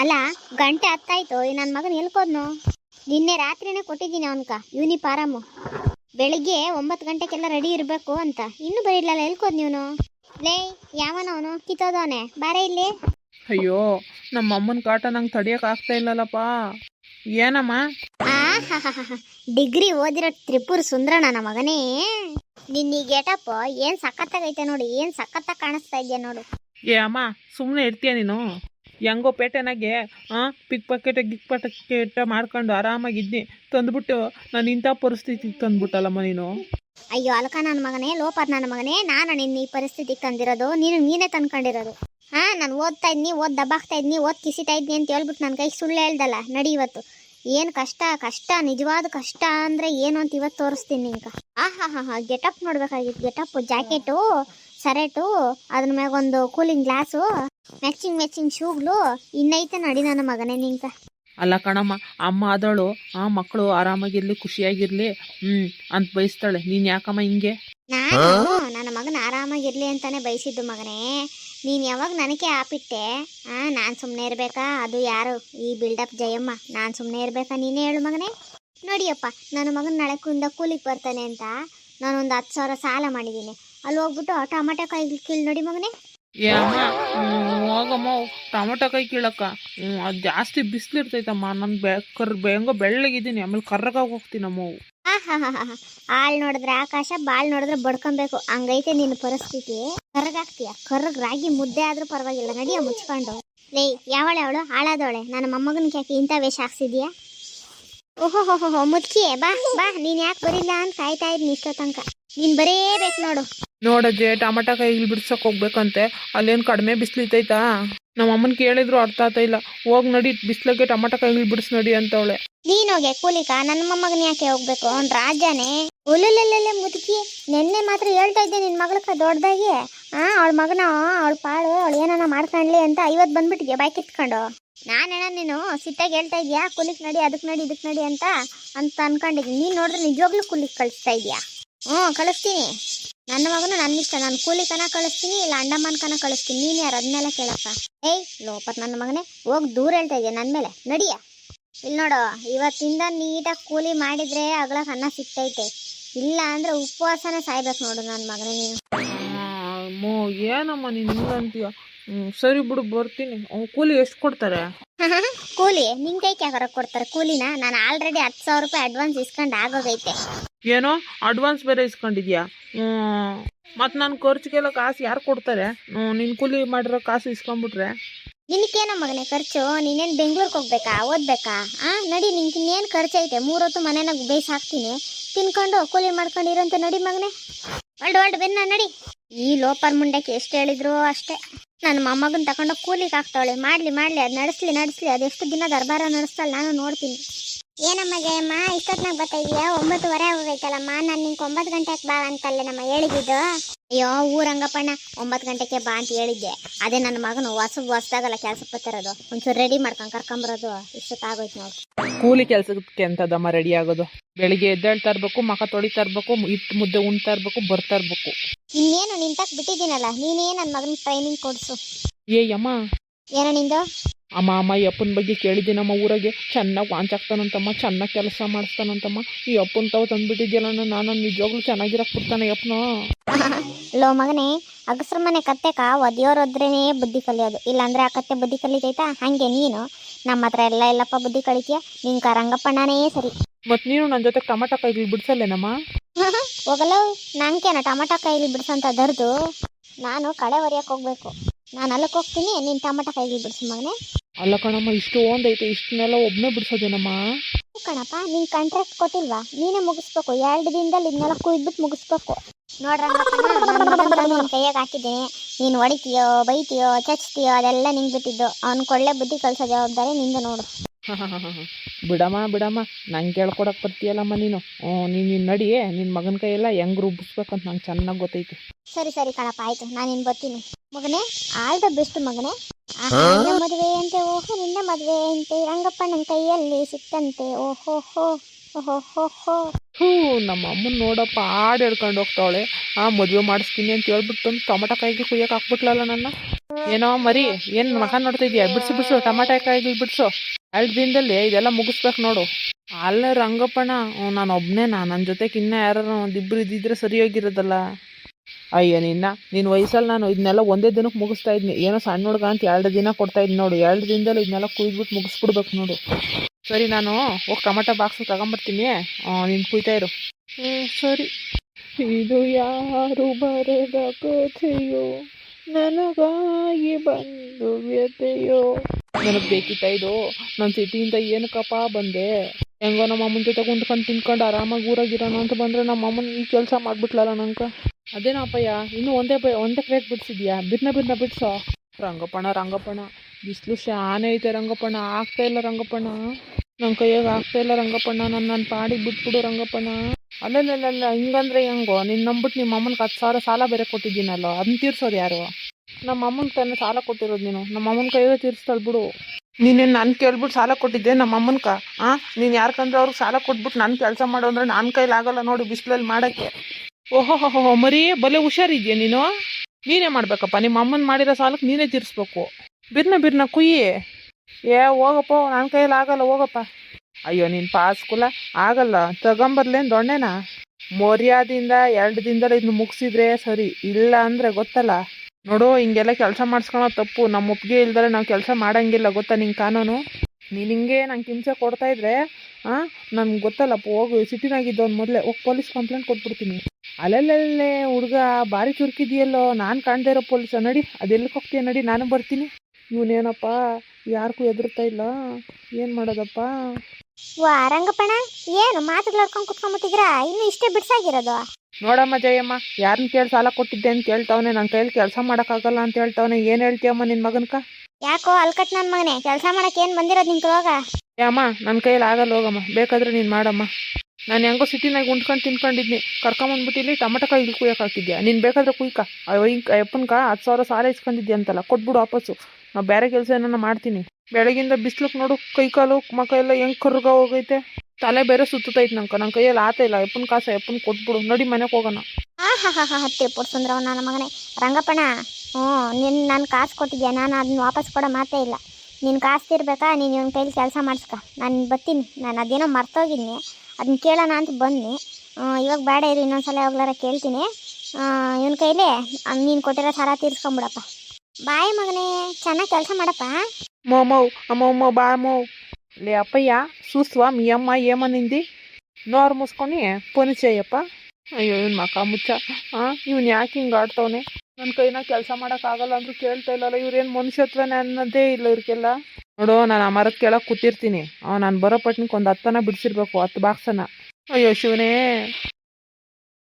ಅಲ್ಲ ಗಂಟೆ ಹತ್ತಾಯ್ತು. ನನ್ನ ಮಗನ ಎಲ್ಕೋದ್ನು ನಿನ್ನೆ ರಾತ್ರಿನೇ ಕೊಟ್ಟಿದ್ದೀನಿ ಅವನ್ಕ ಯೂನಿಫಾರಮು. ಬೆಳಿಗ್ಗೆ ಒಂಬತ್ತು ಗಂಟೆಗೆಲ್ಲ ರೆಡಿ ಇರಬೇಕು ಅಂತ. ಇನ್ನೂ ಬರೀಲಲ್ಲ ಎಲ್ಕೋದ್ ನೀವು ಲೇ ಯಾವನವನು ಕಿತ್ತೋದವನೆ? ಬಾರೆ ಇಲ್ಲಿ. ಅಯ್ಯೋ ನಮ್ಮ ಅಮ್ಮನ ಕಾಟ ನಂಗೆ ತಡಿಯಕ್ಕೆ ಆಗ್ತಾ ಇಲ್ಲಲ್ಲಪ್ಪ. ಏನಮ್ಮ? ಡಿಗ್ರಿ ಓದಿರೋ ತ್ರಿಪುರ ಸುಂದರ ನನ್ನ ಮಗನೇ. ನಿನ್ನ ಈ ಗೆಟಪ್ ಏನ್ ಸಖತ್ತಾಗೈತೆ ನೋಡಿ ಏನ್ ಸಖತ್ತಾಗಿ ಕಾಣಿಸ್ತಾ ಇದೆಯಾ ನೋಡು. ಏ ಅಮ್ಮ ಸುಮ್ಮನೆ ಇರ್ತೀಯ ನೀನು? ಹೆಂಗೋ ಪೇಟೆನಾಗೆ ಪಿಕ್ ಪಾಕೆಟ್, ಗಿಕ್ ಪಾಕೆಟ್ ಮಾಡ್ಕೊಂಡು ಆರಾಮಾಗಿದ್ನಿ ತಂದ್ಬಿಟ್ಟು ನಾನು ಇಂಥ ಪರಿಸ್ಥಿತಿಗೆ ತಂದ್ಬಿಟ್ಟಲ್ಲಮ್ಮ ನೀನು. ಅಯ್ಯೋ, ಅಲ್ಕ ನನ್ನ ಮಗನೇ ಲೋಪರ್ ನನ್ನ ಮಗನೇ, ನಾನು ನಿನ್ನ ಈ ಪರಿಸ್ಥಿತಿಗೆ ತಂದಿರೋದು ನೀನು ನೀನೇ ತಂದ್ಕೊಂಡಿರೋದು. ಹಾಂ ನಾನು ಓದ್ತಾ ಇದ್ನಿ, ಓದ್ ದಬ್ಬಾಗ್ತಾ ಇದ್ನಿ, ಓದ್ ಕಿಸಿತಾ ಇದ್ನಿ ಅಂತ ಹೇಳ್ಬಿಟ್ಟು ನನ್ನ ಕೈ ಸುಳ್ಳು ಹೇಳ್ದಲ್ಲ, ನಡಿ ಇವತ್ತು. ಏನು ಕಷ್ಟ ಕಷ್ಟ, ನಿಜವಾದ ಕಷ್ಟ ಅಂದ್ರೆ ಏನು ಅಂತ ಇವತ್ತು ತೋರಿಸ್ತೀನಿ ನಿಂಕ ಆ ಹಾ ಹಾ ಹಾ ಗೆಟಪ್ ನೋಡ್ಬೇಕಾಗಿತ್ತು ಗೆಟಪ್ ಜಾಕೆಟು ಸರೆಟು ಅದ್ರ ಮ್ಯಾಗ ಒಂದು ಕೂಲಿಂಗ್ ಗ್ಲಾಸು ಮ್ಯಾಚಿಂಗ್ ಮ್ಯಾಚಿಂಗ್ ಶೂಗ್ಲು. ಇನ್ನೈತೆ ನಡಿ ನನ್ನ ಮಗನೇ ನಿಂತ. ಅಲ್ಲ ಕಣಮ್ಮ ಅಮ್ಮ ಆದಳು. ಆ ಮಕ್ಕಳು ಆರಾಮಾಗಿರ್ಲಿ ಖುಷಿಯಾಗಿರ್ಲಿ ಹ್ಮ್ ಅಂತ ಬಯಸ್ತಾಳೆ. ನೀನ್ ಯಾಕಮ್ಮ ಹಿಂಗೆ? ನಾನು ನನ್ನ ಮಗನ ಆರಾಮಾಗಿರ್ಲಿ ಅಂತಾನೆ ಬಯಸಿದ್ದು ಮಗನೇ. ನೀನ್ ಯಾವಾಗ ನನಗೆ ಆಪಿಟ್ಟೆ? ಆ ನಾನ್ ಸುಮ್ಮನೆ ಇರ್ಬೇಕಾ? ಅದು ಯಾರು? ಈ ಬಿಲ್ಡಪ್ ಜಯಮ್ಮ ನಾನ್ ಸುಮ್ಮನೆ ಇರ್ಬೇಕಾ? ನೀನೇ ಹೇಳು ಮಗನೇ. ನೋಡಿಯಪ್ಪ ನನ್ನ ಮಗನ ನಾಳೆ ಕುಂದ ಕೂಲಿಗೆ ಬರ್ತಾನೆ ಅಂತ ನಾನೊಂದು ಹತ್ತು ಸಾವಿರ ಸಾಲ ಮಾಡಿದ್ದೀನಿ. ಅಲ್ಲಿ ಹೋಗ್ಬಿಟ್ಟು ಟಮಾಟೊ ಕಾಯಿ ಕೀಳ್ ನೋಡಿ ಮಗನೇ. ಏ ಅಮ್ಮ ಹ್ಮ್, ಹೋಗಮ್ಮ ಟೊಮೊಟೊ ಕೈ ಕೀಳಕ್ಕ. ಹ್ಞೂ ಅದು ಜಾಸ್ತಿ ಬಿಸಿಲಿರ್ತೈತಮ್ಮ ನಾನು ಬೆ ಕರ್ ಹೆಂಗೋ ಬೆಳ್ಳಗಿದ್ದೀನಿ ಆಮೇಲೆ ಕರ್ರಗಾಗಿ ಹೋಗ್ತೀನಮ್ಮ ಅವು. ಆಳ್ ನೋಡಿದ್ರೆ ಆಕಾಶ ಬಾಳ್ ನೋಡಿದ್ರೆ ಬಡ್ಕೊಬೇಕು. ಹಂಗೈತೆ ನಿನ್ನ ಪರಿಸ್ಥಿತಿ. ಕರ್ಗಾಗ್ತೀಯ ಕರ್ರಗ್ ರಾಗಿ ಮುದ್ದೆ ಆದ್ರೂ ಪರವಾಗಿಲ್ಲ. ನಡಿಯ ಮುಚ್ಕೊಂಡು. ಲೇ ಯಾವಳೆ ಅವಳು? ಹಾಳಾದವಳೆ. ನನ್ನ ಮೊಮ್ಮಗನ ಯಾಕೆ ಇಂಥ ವೇಷ ಹಾಕ್ಸಿದ್ಯಾ? ಓಹೋ ಹೋ ಹೋ ಮುದ್ಕಿಯೇ ಬಾ ಬಾ. ನೀನ್ ಯಾಕೆ ಬರಿಲ್ಲ ಅಂತ ಕಾಯ್ತಾ ಇದ್ನಿ ಇಷ್ಟೋ ತನಕ ನೀನ್ ಬರೇಬೇಕು ನೋಡು. ನೋಡಜ್ಜೆ ಟಮಾಟ ಇಲ್ಲಿ ಬಿಡ್ಸಕ್ ಹೋಗ್ಬೇಕಂತೆ. ಅಲ್ಲೇನು ಕಡಿಮೆ ಬಿಸಿಲಿತೈತಾ ನಮ್ಮ ಅಮ್ಮನ್ ಕೇಳಿದ್ರು ಅರ್ಥ ಆತ ಇಲ್ಲ. ಹೋಗ್ ನಡಿ ಬಿಸ್ಲಕ್ಕೆ ಟಮಾಟ ಇಲ್ಲಿ ಬಿಡಿಸ್ ನಡಿ ಅಂತವಳೆ. ಹೋಗೆ ಕೂಲಿಕ ನನ್ನ ಮೊಮ್ಮಗನ ಯಾಕೆ ಹೋಗ್ಬೇಕು? ಅವ್ನ್ ರಾಜನೇ. ಉಲ್ಲಲ್ಲಲ್ಲೇ ಮುದುಕಿ, ನಿನ್ನೆ ಮಾತ್ರ ಹೇಳ್ತಾ ಇದ್ದೆ ನಿನ್ ಮಗಳಕ್ಕ ದೊಡ್ಡದಾಗಿ ಆ, ಅವಳ ಮಗನ, ಅವಳ ಪಾಳು, ಅವಳು ಏನಾನ ಮಾಡ್ಕೊಂಡ್ಲಿ ಅಂತ ಐವತ್ ಬಂದ್ಬಿಟ್ಟಿದ್ಯಾ ಬೈಕ್ ಇಟ್ಕೊಂಡು ನಾನೇನ ನೀನು ಸಿಟ್ಟಾಗಿ ಹೇಳ್ತಾ ಇದ್ಯಾ? ಕೂಲಿಕ್ ನಡಿ, ಅದಕ್ ನಡಿ, ಇದಕ್ ನಡಿ ಅಂತ ಅಂತ ಅನ್ಕೊಂಡಿದ್ದೀನಿ. ನೀನ್ ನೋಡಿದ್ರೆ ನಿಜವಾಗ್ಲೂ ಕೂಲಿಕ್ ಕಳಿಸ್ತಾ ಇದ್ಯಾ? ಹ್ಞೂ, ಕಳಿಸ್ತೀನಿ. ನನ್ನ ಮಗನು ನನ್ನ ಇಷ್ಟ. ನಾನು ಕೂಲಿಕನ ಕಳಿಸ್ತೀನಿ, ಇಲ್ಲ ಅಂಡಮಾನ್ಕನ ಕಳಿಸ್ತೀನಿ. ನೀನು ಯಾರು? ಅದ್ಮೇಲೆ ಕೇಳಪ್ಪ. ಏಯ್, ಲೋಪತ್ ನನ್ನ ಮಗನೇ. ಹೋಗಿ ದೂರ ಹೇಳ್ತಾ ಇದೆಯಾ ನನ್ನ ಮೇಲೆ? ನಡಿಯ? ಇಲ್ಲಿ ನೋಡು, ಇವತ್ತಿಂದ ನೀಟಾಗಿ ಕೂಲಿ ಮಾಡಿದ್ರೆ ಅಗ್ಲಕ್ ಅನ್ನ ಸಿಗ್ತೈತೆ. ಇಲ್ಲ ಅಂದ್ರೆ ಉಪವಾಸನೇ ಸಾಯ್ಬೇಕು ನೋಡು ನನ್ನ ಮಗನೇ ನೀನು. ಏನಮ್ಮ ನೀನು ಅಂತೀಯ ಸರಿ ಬಿಡು, ಬರ್ತೀನಿ. ಕೂಲಿ ಎಷ್ಟು ಕೊಡ್ತಾರೆ? ಕೂಲಿ ನಿನ್ ಕೈ ಯಾಕಾರ ಕೊಡ್ತಾರೆ? ಕೂಲಿನ? ನಾನು ಆಲ್ರೆಡಿ ಹತ್ತು ಸಾವಿರ ರೂಪಾಯಿ ಅಡ್ವಾನ್ಸ್ ಇಸ್ಕೊಂಡು ಆಗೋಗೈತೆ. ಏನೋ? ಅಡ್ವಾನ್ಸ್ ಬೇರೆ ಇಸ್ಕೊಂಡಿದ್ಯಾ? ಹ್ಞೂ ಮತ್ತು ನನ್ನ ಖರ್ಚಿಗೆಲ್ಲ ಕಾಸು ಯಾರು ಕೊಡ್ತಾರೆ? ನಿನ್ ನಿನ್ನ ಕೂಲಿ ಮಾಡಿರೋ ಕಾಸು ಇಸ್ಕೊಂಡ್ಬಿಟ್ರೆ. ನಿನಕೇನೋ ಮಗನೇ ಖರ್ಚು? ನೀನೇನು ಬೆಂಗ್ಳೂರಿಗೆ ಹೋಗ್ಬೇಕಾ? ಓದ್ಬೇಕಾ? ಆ ನಡಿ ನಿನ್ಗೆ ಇನ್ನೇನು ಐತೆ ಮೂರೊತ್ತು ಮನೆನಾಗ ಬೇಯ್ಸ್ ಹಾಕ್ತೀನಿ ತಿನ್ಕೊಂಡು ಕೂಲಿ ಮಾಡ್ಕೊಂಡು ಇರೋಂತ ನಡಿ ಮಗನೇ. ಒಳ್ಳೆ ಒಳ್ಳೆ ಬೆನ್ನ ನಡಿ. ಈ ಲೋಪರ್ ಮುಂಡಕ್ಕೆ ಎಷ್ಟು ಹೇಳಿದ್ರು ಅಷ್ಟೇ. ನನ್ನ ಮೊಮ್ಮಗನ್ ತಗೊಂಡು ಕೂಲಿಗೆ ಹಾಕ್ತಾಳೆ ಮಾಡ್ಲಿ ಮಾಡ್ಲಿ ಅದು ನಡೆಸ್ಲಿ ನಡೆಸ್ಲಿ. ಅದೆಷ್ಟು ದಿನ ದರ್ಬಾರ ನಡೆಸ್ತಾಳೆ ನಾನು ನೋಡ್ತೀನಿ. ಏನಮ್ಮ ಜಯಮ್ಮ ಇಷ್ಟೊತ್ತಿನಾಗ ಬರ್ತಾ ಇದೀಯಾ ಒಂಬತ್ತುವರೆ ಹೋಗೈತಲ್ಲಮ್ಮ ನಾನು ನಿಂಗೆ ಒಂಬತ್ತು ಗಂಟೆಗೆ ಬಾ ಅಂತಲ್ಲೇ ನಮ್ಮ ಹೇಳಿದ್ದು. ಅಯ್ಯೋ ಊರಂಗಪ್ಪಣ್ಣ ಒಂಬತ್ತು ಗಂಟೆಗೆ ಬಾ ಅಂತ ಹೇಳಿದ್ದೆ. ಅದೇ ನನ್ನ ಮಗನು ಹೊಸ ಹೊಸ್ದಾಗಲ್ಲ ಕೆಲ್ಸಕ್ಕೆ ಬರ್ತಿರೋದು. ಒಂಚೂರು ರೆಡಿ ಮಾಡ್ಕೊಂಡು ಕರ್ಕೊಂಬರೋದು. ಇಷ್ಟೊತ್ತಾಗೋಯ್ತು ನೋಡಿ. ಕೂಲಿ ಕೆಲಸಕ್ಕೆ ಅಂತದಮ್ಮ ರೆಡಿ ಆಗೋದು? ಬೆಳಿಗ್ಗೆ ಎದ್ದೇಳ್ತಾ ಇರ್ಬೇಕು ಮಕ ತೊಳಿತಾ ಇರ್ಬೇಕು ಹಿಟ್ಟು ಮುದ್ದೆ ಉಣ್ತಾ ಇರ್ಬೇಕು ಬರ್ತಾ ಇರ್ಬೇಕು. ಇನ್ನೇನು ನಿಂತಾಕ್ ಬಿಟ್ಟಿದ್ದೀನಲ್ಲ ನೀನೇ ನನ್ನ ಮಗನ ಟ್ರೈನಿಂಗ್ ಕೊಡ್ಸು. ಏ ಅಮ್ಮ ಏನೋ ನಿಂದು? ಅಮ್ಮ ಅಮ್ಮ ಈ ಅಪ್ಪನ ಬಗ್ಗೆ ಕೇಳಿದ್ದೀನಮ್ಮ ಊರಾಗೆ. ಚೆನ್ನಾಗಿ ವಾಂಚಾಗ್ತಾನಂತಮ್ಮ ಚೆನ್ನಾಗಿ ಕೆಲಸ ಮಾಡಿಸ್ತಾನಂತಮ್ಮ. ಈ ಅಪ್ಪನ ತಾವು ತಂದ್ಬಿಟ್ಟಿದ್ಯಲ್ಲ ನಾನು ನಿಜವಾಗ್ಲೂ ಚೆನ್ನಾಗಿರಕ್ಕೆ ಬಿಡ್ತಾನೆ ಅಪ್ಪನ. ಲೋ ಮಗನೇ ಅಗಸ್ರ ಮನೆ ಕತ್ತೆ ಕಾ ಒದ್ರೇನೆ ಬುದ್ಧಿ ಕಲಿಯೋದು ಇಲ್ಲಾಂದ್ರೆ ಆ ಕತ್ತೆ ಬುದ್ಧಿ ಕಲಿತೈತಾ? ಹಂಗೆ ನೀನು. ನಮ್ಮ ಹತ್ರ ಎಲ್ಲ ಎಲ್ಲಪ್ಪ ಬುದ್ಧಿ ಕಲಿತೀಯ? ನಿನ್ ರಂಗಪ್ಪಣ್ಣನೇ ಸರಿ. ಮತ್ತು ನೀನು ನನ್ನ ಜೊತೆ ಟಮಾಟ ಕೈಲಿ ಬಿಡ್ಸಲ್ಲೇನಮ್ಮ? ಹೋಗಲ್ಲ ನನ್ಕೇನ ಟಮಾಟ ಕೈಲಿ ಬಿಡ್ಸಂತ ದರ್ದು? ನಾನು ಕಳೆ ಒರಿಯಕ್ಕೆ ಹೋಗ್ಬೇಕು. ನಾನು ಅಲ್ಲಕ್ಕೆ ಹೋಗ್ತೀನಿ ನೀನ್ ಟಮಾಟ ಕೈಲಿ ಬಿಡ್ಸು ಮಗನೇ. ಅಲ್ಲ ಕಣಮ್ಮ ಇಷ್ಟು ಒಂದೈತೆ ಇಷ್ಟನ್ನೆಲ್ಲ ಒಬ್ನೆ ಬಿಡ್ಸೋದೇನಮ್ಮ? ಕಣಪ್ಪ ನಿನ್ ಕಾಂಟ್ರಾಕ್ಟ್ ಕೊಟ್ಟಿಲ್ವಾ? ನೀನೇ ಮುಗಿಸ್ಬೇಕು ಎರಡು ದಿನದಲ್ಲಿ ಇದನ್ನೆಲ್ಲ ಕುಯ್ದ್ಬಿಟ್ಟು ಮುಗಿಸ್ಬೇಕು. ನೋಡ್ರಂಗಪ್ಪ ನಿನ್ ಕೈಯಾಗ ಹಾಕಿದ್ದೀನಿ. ನೀನು ಹೊಡಿತೀಯೋ ಬೈತೀಯೋ ಚಚ್ತೀಯೋ ಅದೆಲ್ಲ ನಿಂಗೆ ಬಿಟ್ಟಿದ್ದು ಅವ್ನ ಕೊಳ್ಳೆ ಬುದ್ಧಿ ಕಲ್ಸೋ ಜವಾಬ್ದಾರಿ ನಿಂದು ನೋಡು. ಬಿಡಮ್ಮ ಬಿಡಮ್ಮ ನಂಗೆ ಕೇಳ್ಕೊಡಕ್ಕೆ ಬರ್ತೀಯಲ್ಲಮ್ಮ ನೀನು. ಹ್ಞೂ ನೀನು ನೀನು ನಡಿ ನಿನ್ನ ಮಗನ ಕೈಯೆಲ್ಲ ಹೆಂಗ್ ರುಬ್ಬಿಸ್ಬೇಕಂತ ನಂಗೆ ಚೆನ್ನಾಗಿ ಗೊತ್ತೈತೆ. ಸರಿ ಸರಿ ಕಣಪ್ಪ ಆಯ್ತು ನಾನು ಇನ್ನು ಬರ್ತೀನಿ. ಮಗನೇ ಆಲ್ ದ ಬೆಸ್ಟ್ ಮಗನೇ. ಮದುವೆ ಅಂತೆ ಓಹೋ ನಿನ್ನ ಮದುವೆ ಅಂತೆ. ನನ್ನ ಕೈಯಲ್ಲಿ ಸಿಕ್ತಂತೆ ಓಹೋ ಹೋ ಓಹೋ ಹೋ ಹೋ. ಹ್ಞೂ ನಮ್ಮ ಅಮ್ಮನ ನೋಡಪ್ಪ ಹಾಡು ಹೇಳ್ಕೊಂಡು ಹೋಗ್ತಾವಳೆ. ಆ ಮದುವೆ ಮಾಡಿಸ್ತೀನಿ ಅಂತ ಹೇಳ್ಬಿಟ್ಟು ತಂದು ಟೊಮಟೊ ಕಾಯಿಗೆ ಕುಯ್ಯಕ್ಕೆ ಹಾಕ್ಬಿಟ್ಲಲ್ಲ ನನ್ನ. ಏನೋ ಮರಿ ಏನು ಮಗ ನೋಡ್ತಾ ಇದೀಯ ಬಿಡಿಸು ಬಿಡಿಸು ಟೊಮಟ ಕಾಯಿಗಳು ಬಿಡಿಸು. ಎರಡು ದಿನದಲ್ಲಿ ಇದೆಲ್ಲ ಮುಗಿಸ್ಬೇಕು ನೋಡು. ಅಲ್ಲ ರಂಗಪ್ಪಣ ನಾನು ಒಬ್ಬನೇನಾ ನನ್ನ ಜೊತೆಗೆ ಇನ್ನೂ ಯಾರು ಒಂದಿಬ್ಬರು ಇದ್ದಿದ್ರೆ ಸರಿಯಾಗಿರೋದಲ್ಲ. ಅಯ್ಯೋ, ನಿನ್ನ ನಿನ್ನ ವಯಸ್ಸಲ್ಲಿ ನಾನು ಇದನ್ನೆಲ್ಲ ಒಂದೇ ದಿನಕ್ಕೆ ಮುಗಿಸ್ತಾ ಇದ್ನಿ. ಏನೋ ಸಣ್ಣ ಹುಡುಗ ಅಂತ ಎರಡು ದಿನ ಕೊಡ್ತಾ ಇದ್ನಿ ನೋಡು. ಎರಡು ದಿನದಲ್ಲಿ ಇದನ್ನೆಲ್ಲ ಕುಯ್ದ್ಬಿಟ್ಟು ಮುಗಿಸ್ಬಿಡ್ಬೇಕು ನೋಡು. ಸರಿ, ನಾನು ಹೋಗಿ ಟೊಮೆಟೊ ಬಾಕ್ಸ್ ತಗೊಂಬರ್ತೀನಿ. ನೀನು ಕುಯ್ತಾ ಇರು. ಹ್ಞೂ ಸರಿ. ಇದು ಯಾರು ಬರೆದ ಕಥೆಯೋ ನನಗಾಗಿ ಬಂದು ವ್ಯತೆಯೋ ನನಗೆ ಬೇಕಿತ್ತ ಇದು? ನಾನು ಸಿಟಿಯಿಂದ ಏನಕ್ಕಪ್ಪ ಬಂದೆ? ಹೆಂಗೋ ನಮ್ಮ ಅಮ್ಮನ ಜೊತೆ ಕುಂತ್ಕೊಂಡು ತಿನ್ಕೊಂಡು ಆರಾಮಾಗಿ ಊರಾಗಿರೋಣ ಅಂತ ಬಂದರೆ ನಮ್ಮ ಅಮ್ಮನ ಈ ಕೆಲಸ ಮಾಡಿಬಿಟ್ಲಲ್ಲ ನಂಗೆ? ಅದೇನೋ ಅಪ್ಪಯ್ಯ, ಇನ್ನೂ ಒಂದೇ ಒಂದೇ ಪ್ಲೇಟ್ ಬಿಡಿಸಿದ್ಯಾ? ಬಿರ್ನ ಬಿರ್ನ ಬಿಡ್ಸೋ? ರಂಗಪ್ಪಣ ರಂಗಪ್ಪಣ ಬಿಸಿಲು ಶಾನೆ ಐತೆ ರಂಗಪ್ಪಣ ಆಗ್ತಾ ಇಲ್ಲ ರಂಗಪ್ಪಣ ನನ್ನ ಕೈಯಾಗ ಆಗ್ತಾ ಇಲ್ಲ ರಂಗಪ್ಪಣ್ಣ. ನನ್ನ ನನ್ನ ಪಾಡಿಗೆ ಬಿಟ್ಬಿಡು ರಂಗಪ್ಪಣ್ಣ. ಅಲ್ಲಲ್ಲಲ್ಲ ಹಿಂಗಂದ್ರೆ ಹೆಂಗೋ? ನೀನು ನಂಬಿಟ್ಟು ನಿಮ್ಮ ಅಮ್ಮನಿಗೆ ಹತ್ತು ಸಾವಿರ ಸಾಲ ಬೇರೆ ಕೊಟ್ಟಿದ್ದೀನಲ್ಲ? ಅದನ್ನ ತೀರ್ಸೋದು ಯಾರು? ನಮ್ಮ ಅಮ್ಮನ ತಾನೇ ಸಾಲ ಕೊಟ್ಟಿರೋದು ನೀನು. ನಮ್ಮ ಅಮ್ಮನ ಕೈಯಾಗ ತೀರಿಸ್ತಾಳೆ ಬಿಡು. ನೀನೇನು ನಾನು ಕೇಳ್ಬಿಟ್ಟು ಸಾಲ ಕೊಟ್ಟಿದ್ದೆ ನಮ್ಮ ಅಮ್ಮನ್ಕ ಹಾಂ ನೀನು ಯಾರ್ಕಂದ್ರೆ ಅವ್ರಿಗೆ ಸಾಲ ಕೊಟ್ಬಿಟ್ಟು ನಾನು ಕೆಲಸ ಮಾಡೋ ಅಂದ್ರೆ ನನ್ನ ಕೈಲಿ ಆಗಲ್ಲ ನೋಡಿ ಬಿಸಿಲಲ್ಲಿ ಮಾಡೋಕ್ಕೆ. ಓಹೋ ಹೋ ಮರಿ, ಬಲೆ ಹುಷಾರಿದ್ಯಾ ನೀನು? ನೀನೇ ಮಾಡ್ಬೇಕಪ್ಪ. ನಿಮ್ಮ ಅಮ್ಮನ ಮಾಡಿರೋ ಸಾಲಕ್ಕೆ ನೀನೇ ತೀರಿಸ್ಬೇಕು. ಬಿರ್ನ ಬಿರ್ನ, ಕುಯ್ಯಿ. ಏ, ಹೋಗಪ್ಪ ನನ್ನ ಕೈಯಲ್ಲಿ ಆಗಲ್ಲ, ಹೋಗಪ್ಪ. ಅಯ್ಯೋ, ನೀನು ಪಾಸ್ಕುಲ ಆಗಲ್ಲ. ತಗೊಂಬರ್ಲೇನು ದೊಣ್ಣೆನಾ? ಮರ್ಯಾದಿಂದ ಎರಡು ದಿನದಲ್ಲಿ ಇದನ್ನ ಮುಗಿಸಿದ್ರೆ ಸರಿ. ಇಲ್ಲ ಅಂದರೆ ಗೊತ್ತಲ್ಲ. ನೋಡು, ಹಿಂಗೆಲ್ಲ ಕೆಲಸ ಮಾಡಿಸ್ಕೊಳೋ ತಪ್ಪು. ನಮ್ಮ ಒಪ್ಪಿಗೆ ಇಲ್ದರೆ ನಾವು ಕೆಲಸ ಮಾಡಂಗಿಲ್ಲ, ಗೊತ್ತಾ ನಿಂಗೆ ಕಾನೂನು? ನೀನು ಹಿಂಗೆ ನಂಗೆ ಹಿಂಸೆ ಕೊಡ್ತಾ ಇದ್ರೆ ಹಾಂ ನನ್ಗೆ ಗೊತ್ತಲ್ಲಪ್ಪ ಹೋಗು. ಸಿಟಿನಾಗಿದ್ದವನು ಮೊದಲೇ ಹೋಗಿ ಪೊಲೀಸ್ ಕಂಪ್ಲೇಂಟ್ ಕೊಟ್ಬಿಡ್ತೀನಿ. ಅಲ್ಲಲ್ಲೇ ಹುಡುಗ ಭಾರಿ ಚುರುಕಿದೆಯಲ್ಲೋ? ನಾನು ಕಾಣ್ದೇ ಇರೋ ಪೊಲೀಸ, ನಡಿ. ಅದೆಲ್ಲಕ್ಕೆ ಹೋಗ್ತೀಯ, ನಡಿ. ನಾನು ಬರ್ತೀನಿ. ಇವನೇನಪ್ಪ? ಯಾರಿಗೂ ಎದುರ್ತಾ ಇಲ್ಲ? ಏನು ಮಾಡೋದಪ್ಪ? ವಾ ರಂಗಪ್ಪಣ ಏನು ಮಾತುಗಳಾಡ್ಕೊಂಡು ಕುತ್ಕೊಂಡ್ಬಿಟ್ಟಿದ್ರಾ ಇನ್ನು ಇಷ್ಟೇ ಬಿಡ್ಸಾಗಿರೋದು. ನೋಡಮ್ಮ ಜಯಮ್ಮ ಯಾರನ್ನ ಕೇಳಿ ಸಾಲ ಕೊಟ್ಟಿದ್ದೆ ಅಂತ ಹೇಳ್ತಾವನೆ. ನನ್ನ ಕೈಯಲ್ಲಿ ಕೆಲಸ ಮಾಡೋಕ್ಕಾಗಲ್ಲ ಅಂತ ಹೇಳ್ತಾವನೆ. ಏನು ಹೇಳ್ತೀಯಮ್ಮ ನಿನ್ನ ಮಗನ್ಕ? ಯಾಕೋ ಅಲ್ಕಟ್ ನನ್ನ ಮಗನೇ. ಕೆಲಸ ಮಾಡಕ್ಕೆ ಏನು ಬಂದಿರೋದು ನಿನ್ ಇವಾಗ ಏ ಅಮ್ಮ ನನ್ನ ಕೈಯಲ್ಲಿ ಆಗಲ್ಲ ಹೋಗಮ್ಮ. ಬೇಕಾದ್ರೆ ನೀನು ಮಾಡಮ್ಮ. ನಾನು ಹೆಂಗೋ ಸಿಟಿನಾಗ ಉಂಡ್ಕೊಂಡು ತಿನ್ಕೊಂಡಿದ್ನಿ. ಕರ್ಕೊಂಬಂದ್ಬಿಟ್ಟಿಲ್ಲಿ ಟೊಮಟೊ ಕಾಯಿ ಇಲ್ಲಿ ಕುಯ್ಯಕ್ಕೆ ಹಾಕಿದ್ಯಾ? ನೀನು ಬೇಕಾದ್ರೆ ಕುಯ್ಕ. ಅಯ್ಯಪ್ಪನ್ಕ ಹತ್ತು ಸಾವಿರ ಸಾಲ ಇಸ್ಕೊಂಡಿದ್ಯಾ ಅಂತಲ್ಲ. ಕೊಟ್ಬಿಡು ವಾಪಸ್ಸು. ನಾವು ಬೇರೆ ಕೆಲಸ ಏನನ್ನ ಮಾಡ್ತೀನಿ. ಬೆಳಗಿಂದ ಬಿಸ್ಲಕ್ಕೆ ನೋಡು ಕೈ ಕಾಲು ಮುಖ ಎಲ್ಲ ಹೆಂಗೆ ಕರ್ಗ ಹೋಗೈತೆ. ತಲೆ ಬೇರೆ ಸುತ್ತೈತೆ ನಂಗೆ ನನ್ನ ಕೈಯಲ್ಲಿ ಆತ ಇಲ್ಲ ಅಪ್ಪನ ಕಾಸ ಅಪ್ಪನ ಕೊಟ್ಬಿಡು ನಡಿ ಮನೆಗೆ ಹೋಗೋಣ. ಹಾ ಹಾ ಹಾ ನನ್ನ ಮಗನೇ. ರಂಗಪ್ಪಣ ಹ್ಞೂ ನಿನ್ನ ನಾನು ಕಾಸು ಕೊಟ್ಟಿದ್ಯಾ, ನಾನು ಅದನ್ನ ವಾಪಸ್ ಕೊಡೋ ಮಾತೇ ಇಲ್ಲ. ನಿನ್ನ ಕಾಸು ತಿರ್ಬೇಕಾ, ನೀನು ಇವನ್ ಕೈಲಿ ಕೆಲಸ ಮಾಡಿಸ್ಕ. ನಾನು ಬರ್ತೀನಿ, ನಾನು ಅದೇನೋ ಮರ್ತೋಗಿದ್ನಿ ಅದನ್ನ ಕೇಳೋಣ ಅಂತ ಬನ್ನಿ ಇವಾಗ ಬೇಡ ಇರು, ಇನ್ನೊಂದ್ಸಲ ಯಾವಾಗ್ಲಾರ ಕೇಳ್ತೀನಿ. ಇವನ್ ಕೈಲಿ ನೀನು ಕೊಟ್ಟಿರೋ ಸಾಲ ತೀರ್ಸ್ಕೊಂಬಿಡಪ್ಪ. ಬಾಯ್ ಮಗನೇ, ಚೆನ್ನಾಗಿ ಕೆಲಸ ಮಾಡಪ್ಪ. మోమో అమ్మమ్మ బామో లే అప్పయ్య చూస్తావా మీ అమ్మ ఏమనింది నోరు మూసుకొని పని చేయప్ప ಅಯ್ಯೋ ಇವ್ನ ಮಕ ಮುಚ್ಚ ಹಾಂ ಇವ್ನು ಯಾಕೆ ಹಿಂಗೆ ಆಡ್ತವನೆ ನನ್ನ ಕೈನ ಕೆಲಸ ಮಾಡೋಕ್ಕಾಗಲ್ಲ ಅಂದ್ರೂ ಕೇಳ್ತಾ ಇಲ್ಲಲ್ಲ ಇವ್ರೇನು ಮನುಷ್ಯತ್ವನೇ ಅನ್ನೋದೇ ಇಲ್ಲ ಇವ್ರಿಗೆಲ್ಲ ನೋಡು ನಾನು ಆ ಮರದ ಕೆಳಗೆ ಕೂತಿರ್ತೀನಿ ನಾನು ಬರೋ ಪಟ್ನಿಗೆ ಒಂದು ಹತ್ತನ ಬಿಡಿಸಿರ್ಬೇಕು ಹತ್ತು ಬಾಕ್ಸನ ಅಯ್ಯೋ ಶಿವನೇ